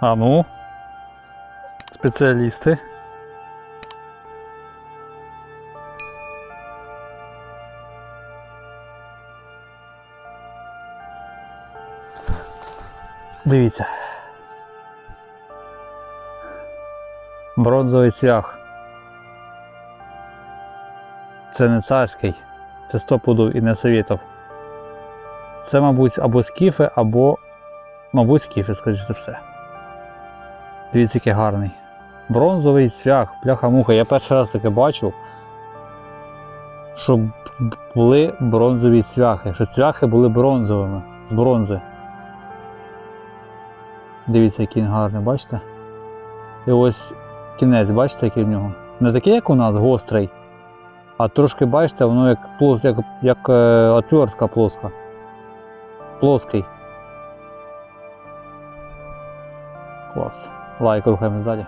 А ну. Спеціалісти. Дивіться. Бронзовий цвях. Це не царський, це стопудов і не совєтов. Це, мабуть, або скіфи, або, мабуть, скіфи, скоріш за все. Дивіться, який гарний. Бронзовий цвях, бляха-муха. Я перший раз таке бачу, щоб були бронзові цвяхи, що цвяхи були бронзовими, з бронзи. Дивіться, який він гарний, бачите? І ось кінець, бачите, який в нього? Не такий, як у нас, гострий, а трошки, бачите, воно як, плос, як, як е, отвертка плоска. Плоский. Клас. Лайк рухаємо ззаді.